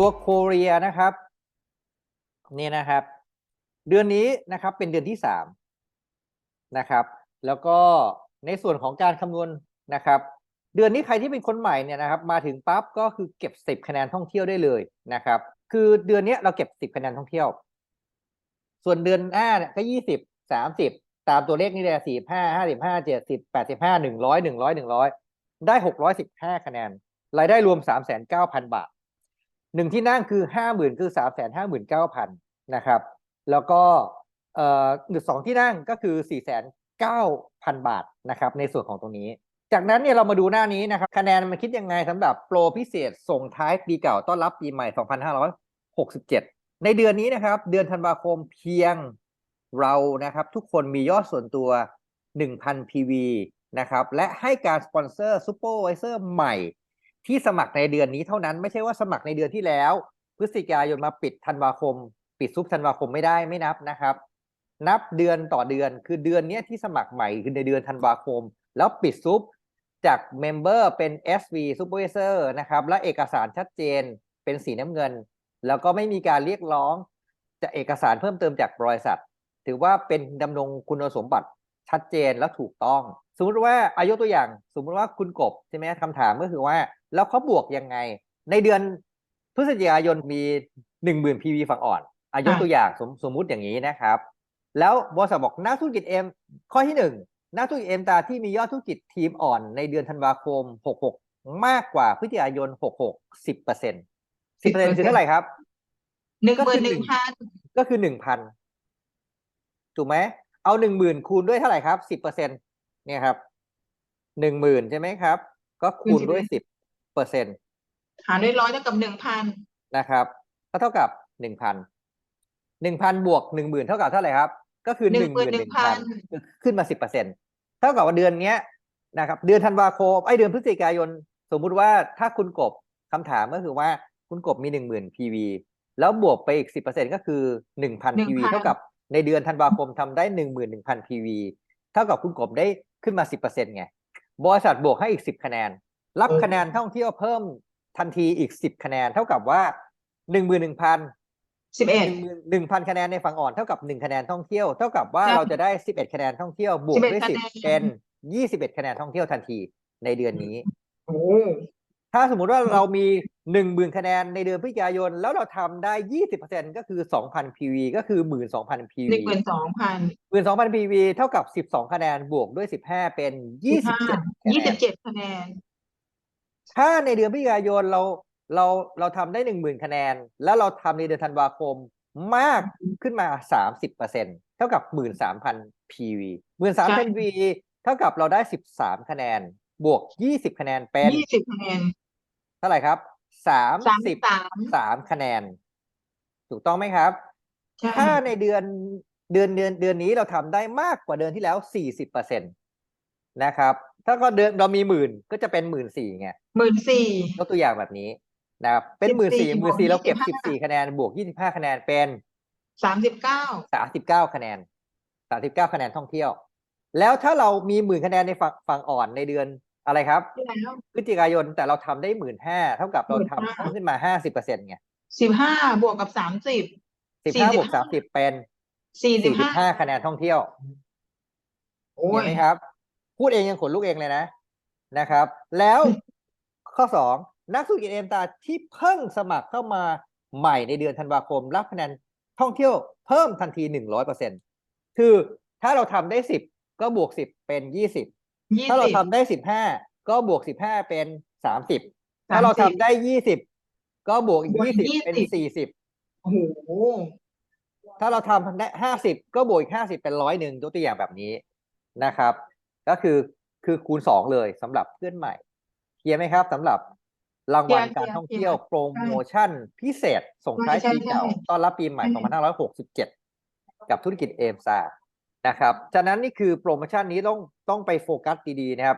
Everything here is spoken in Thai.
ตัวโคเรียนะครับนี่นะครับ เดือนนี้นะครับเป็นเดือนที่สามนะครับ แล้วก็ในส่วนของการคำนวณนะครับ เดือนนี้ใครที่เป็นคนใหม่เนี่ยนะครับ มาถึงปั๊บก็คือเก็บสิบคะแนนท่องเที่ยวได้เลยนะครับ คือเดือนนี้เราเก็บสิบคะแนนท่องเที่ยว ส่วนเดือนหน้าเนี่ยก็ยี่สิบสามสิบตามตัวเลขนี่เลยสี่ห้าห้าสิบห้าเจ็ดสิบแปดสิบห้าหนึ่งร้อยหนึ่งร้อยหนึ่งร้อยได้หกร้อยสิบห้าคะแนนรายได้รวมสามแสนเก้าพันบาท หนึ่งที่นั่งคือห้าหมื่นคือสามแสนห้าหมื่นเก้าพันนะครับ แล้วก็เอ่อหนึ่งสองที่นั่งก็คือสี่แสนเก้าพันบาทนะครับ ในส่วนของตรงนี้ จากนั้นเนี่ยเรามาดูหน้านี้นะครับคะแนนมันคิดยังไงสำหรับโปรพิเศษส่งท้ายปีเก่าต้อนรับปีใหม่2567ในเดือนนี้นะครับ เดือนธันวาคมเพียงเรานะครับ ทุกคนมียอดส่วนตัว1,000 PV นะครับ และให้การสปอนเซอร์ซูเปอร์ไวเซอร์ใหม่ ที่สมัครในเดือนนี้เท่านั้นไม่ใช่ว่าสมัครในเดือนที่แล้ว พฤศจิกายนมาปิดธันวาคม ปิดซุปธันวาคมไม่ได้ไม่นับนะครับ นับเดือนต่อเดือนคือเดือนนี้ที่สมัครใหม่คือในเดือนธันวาคม แล้วปิดซุปจากเมมเบอร์เป็น SV Supervisor นะครับ และเอกสารชัดเจนเป็นสีน้ำเงิน แล้วก็ไม่มีการเรียกร้องจากเอกสารเพิ่มเติมจากบริษัท ถือว่าเป็นดำรงคุณสมบัติ ชัดเจนและถูกต้อง สมมติว่าอายุตัวอย่าง สมมติว่าคุณกบใช่ไหมคำถามก็คือว่า แล้วเขาบวกยังไง ในเดือนพฤศจิกายนมีหนึ่งหมื่น PV ฝั่งอ่อน อายุตัวอย่างสมสมมุติอย่างนี้นะครับ แล้วบริษัทบอกนักธุรกิจเอ็มข้อที่หนึ่งนักธุรกิจเอ็มตาที่มียอดธุรกิจทีมอ่อน ในเดือนธันวาคม 66 มากกว่าพฤศจิกายน 66 10เปอร์เซ็นต์10เปอร์เซ็นต์คือเท่าไหร่ครับหนึ่งก็หมื่คืนอหนึ่งพันก็คือหนึ่งพันถูกไหม เอาหนึ่งหมื่นคูณด้วยเท่าไหร่ครับสิบเปอร์เซ็นเนี่ยครับหนึ่งหมื่นใช่ไหมครับ ก็คูณด้วยสิบเปอร์เซ็นตหารด้วยร้อยเท่ากับหนึ่งพันนะครับ ก็เท่ากับหนึ่งพันหนึ่งพันบวกหนึ่งหมื่นเท่ากับเท่าไหร่ครับ ก็คือหนึ่งหมื่นหนึ่งพันขึ้นมาสิบเปอร์เซ็นเท่ากับว่าเดือนเนี้ยนะครับ เดือนธันวาคมไอเดือนพฤศจิกายน สมมุติว่าถ้าคุณกบคำถามก็คือว่าคุณกบมีหนึ่งหมื่น PV แล้วบวกไปอีกสิบเปอร์เซ็นก็คือหนึ่งพัน PV เท่ากับ ในเดือนธันวาคมทำได้หนึ่งหมื่นหนึ่งพัน PV เท่ากับคุณกบได้ขึ้นมาสิบเปอร์เซ็นไง บริษัทบวกให้อีกสิบคะแนน รับคะแนนท่องเที่ยวเพิ่มทันทีอีกสิบคะแนน เท่ากับว่าหนึ่งหมื่นหนึ่งพันสิบเอ็ดหนึ่งพันคะแนนในฝั่งอ่อนเท่ากับหนึ่งคะแนนท่องเที่ยวเท่ากับว่าใช่เราจะได้สิบเอ็ดคะแนนท่องเที่ยวบวกด้วย11สิบคะแนนเป็นยี่สิบเอ็ดคะแนนท่องเที่ยวทันทีในเดือนนี้โอ้ ถ้าสมมุติว่าเรามีหนึ่งหมื่นคะแนนในเดือนพฤศจิกายน แล้วเราทำได้ยี่สิบเปอร์เซ็นก็คือสองพัน PV ก็คือหมื่นสองพัน PV หนึ่งหมื่นสองพันหมื่นสองพัน PV เท่ากับสิบสองคะแนนบวกด้วยสิบห้าเป็นยี่สิบเจ็ดคะยี่แนสินบเจ็ดคะแนน ถ้าในเดือนพฤศจิกายนเราเราเราทำได้หนึ่งหมื่นคะแนน แล้วเราทำในเดือนธันวาคมมากขึ้นมาสามสิบเปอร์เซ็นเท่ากับหมื่นสามพัน PV หมื่นสามพัน PV เท่ากับเราได้สิบสามคะแนน บวกยี่สิบคะแนนเป็นยี่สิบคะแนน เท่าไหร่ครับสามสามสิสิบบสามสามคะแนน ถูกต้องไหมครับใช่ถ้าในเดือนเดือนเดือนเดือนนี้เราทำได้มากกว่าเดือนที่แล้วสี่สิบเปอร์เซ็นตนะครับ ถ้าก็เดือนเรามีหมื่นก็จะเป็นหมื่นสี่ไงหมื่นสี่ยกตัวอย่างแบบนี้นะครับ เป็นหมื่นสี่14หมื่นสี่บวกเราเก็บ25สิบสี่คะแนนบวกยี่สิบห้าคะแนนเป็นสามสิบเก้าสามสิบเก้าคะแนนสามสิบเก้าคะแนนท่องเที่ยว แล้วถ้าเรามีหมื่นคะแนนในฝั่งฝั่งอ่อนในเดือน อะไรครับที่แล้วพฤศจิกายนแต่เราทำได้หมื่นห้าเท่ากับเราทำ15,000เพิ่มขึ้นมาห้าสิบเปอร์เซ็นต์ไงสิบห้าบวกกับสามสิบสิบห้าบวก45สามสิบเป็นสี่สิบสี่สิบห้าห้าคะแนนท่องเที่ยวโอ้เห็ยนไหมครับ พูดเองยังขนลุกเองเลยนะนะครับ แล้วข้อสองนักธุรกิจเอ็มตาที่เพิ่งสมัครเข้ามาใหม่ในเดือนธันวาคม รับคะแนนท่องเที่ยวเพิ่มทันทีหนึ่งร้อยเปอร์เซ็นคือถ้าเราทำได้สิบก็บวกสิบเป็นยี่สิบยี่ถ้าเราสิบทำได้สิบห้า ก็บวกสิบห้าเป็นสามสิบถ้าเราทำได้ยี่สิบก็บวกอีกบวกยี่อีสิบกเป็น20สี่สิบโอ้โหถ้าเราทำได้ห้าสิบก็บวกอีกห้าสิบเป็นร้อยหนึ่งยกตัวอย่างแบบนี้นะครับ ก็คือคือคูณสองเลยสำหรับเพื่อนใหม่เคลียร์ไหมครับสำหรับรางวัลเคลียร์การท่องเที่ยวเคลียร์โปรโมชั่นพิเศษส่งท้ายใช่ปีใช่เก่าใช่ต้อนรับปีใหม่ใช่2567 กับธุรกิจเอมซานะครับ ฉะนั้นนี่คือโปรโมชั่นนี้ต้องต้องไปโฟกัสดี ๆ นะครับ